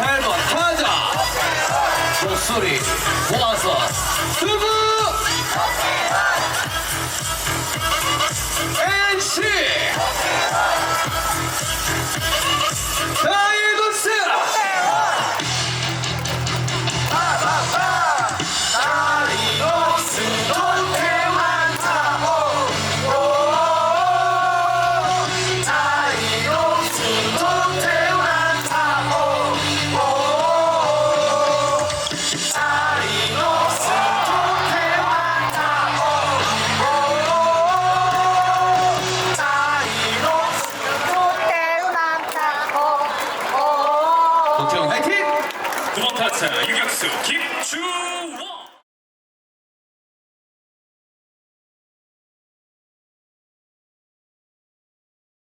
8번 타자 목소리 모아서. 두분! 오케이 화이팅! 구멍타차 유격수 김주원